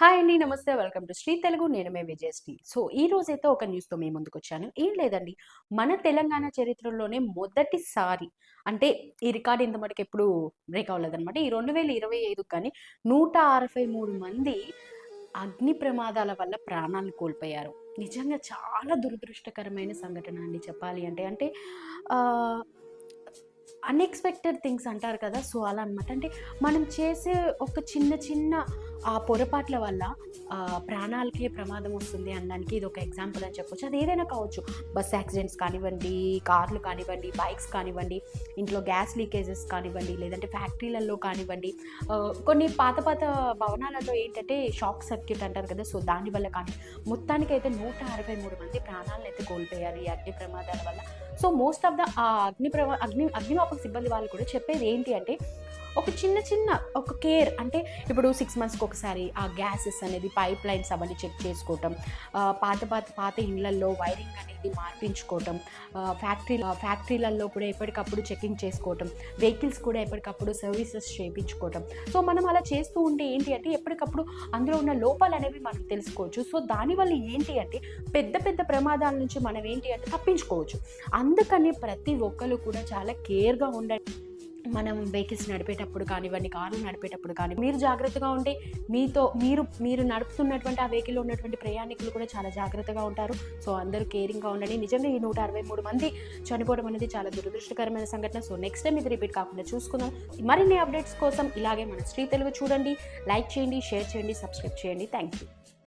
Hi అండి. నమస్తే. Welcome to Shri Telugu. నేను మే విజయశ్రీ. సో ఈ రోజైతే ఒక న్యూస్తో మేము ముందుకు వచ్చాను ఏం లేదండి. మన తెలంగాణ చరిత్రలోనే మొదటిసారి అంటే ఈ రికార్డు ఇంత మటుకు ఎప్పుడు బ్రేక్ అవ్వలేదన్నమాట. ఈ రెండు వేల ఇరవై ఐదు కానీ నూట అరవై మూడు మంది అగ్ని ప్రమాదాల వల్ల ప్రాణాలు కోల్పోయారు. నిజంగా చాలా దురదృష్టకరమైన సంఘటన అండి చెప్పాలి అంటే. అంటే అన్ఎక్స్పెక్టెడ్ థింగ్స్ అంటారు కదా. సో అలా అనమాట అంటే మనం చేసే ఒక చిన్న చిన్న ఆ పొరపాట్ల వల్ల ప్రాణాలకే ప్రమాదం వస్తుంది అనడానికి ఇది ఒక ఎగ్జాంపుల్ అని చెప్పొచ్చు. అది ఏదైనా కావచ్చు. బస్ యాక్సిడెంట్స్ కానివ్వండి కార్లు కానివ్వండి బైక్స్ కానివ్వండి ఇంట్లో గ్యాస్ లీకేజెస్ కానివ్వండి లేదంటే ఫ్యాక్టరీలలో కానివ్వండి కొన్ని పాత పాత భవనాలలో ఏంటంటే షాక్ సర్క్యూట్ అంటారు కదా సో దానివల్ల కానీ మొత్తానికైతే నూట అరవై మూడు మంది ప్రాణాలను అయితే కోల్పోయారు ఈ అగ్ని ప్రమాదాల వల్ల. సో మోస్ట్ ఆఫ్ ద ఆ అగ్ని ప్రమా అగ్ని అగ్నిమాపక సిబ్బంది వాళ్ళు కూడా చెప్పేది ఏంటి అంటే ఒక చిన్న చిన్న ఒక కేర్. అంటే ఇప్పుడు సిక్స్ మంత్స్కి ఒకసారి ఆ గ్యాసెస్ అనేది పైప్ లైన్స్ అవన్నీ చెక్ చేసుకోవటం పాత పాత పాత ఇళ్ళల్లో వైరింగ్ అనేది మార్పించుకోవటం ఫ్యాక్టరీ ఫ్యాక్టరీలలో కూడా ఎప్పటికప్పుడు చెకింగ్ చేసుకోవటం వెహికల్స్ కూడా ఎప్పటికప్పుడు సర్వీసెస్ చేయించుకోవటం. సో మనం అలా చేస్తూ ఉంటే ఏంటి అంటే ఎప్పటికప్పుడు అందులో ఉన్న లోపాలు అనేవి మనం తెలుసుకోవచ్చు. సో దానివల్ల ఏంటి అంటే పెద్ద పెద్ద ప్రమాదాల నుంచి మనం ఏంటి అంటే తప్పించుకోవచ్చు. అందుకని ప్రతి ఒక్కరు కూడా చాలా కేర్గా ఉండండి మనం వెహికల్స్ నడిపేటప్పుడు కానివ్వండి కార్లు నడిపేటప్పుడు కానీ మీరు జాగ్రత్తగా ఉంటే మీతో మీరు మీరు నడుపుతున్నటువంటి ఆ వెహికల్లో ఉన్నటువంటి ప్రయాణికులు కూడా చాలా జాగ్రత్తగా ఉంటారు. సో అందరూ కేరింగ్గా ఉండండి. నిజంగా ఈ నూట అరవై మూడు మంది చనిపోవడం అనేది చాలా దురదృష్టకరమైన సంఘటన. సో నెక్స్ట్ టైం ఇది రిపీట్ కాకుండా చూసుకుందాం. మరిన్ని అప్డేట్స్ కోసం ఇలాగే మన శ్రీ తెలుగు చూడండి. లైక్ చేయండి షేర్ చేయండి సబ్స్క్రైబ్ చేయండి. Thank you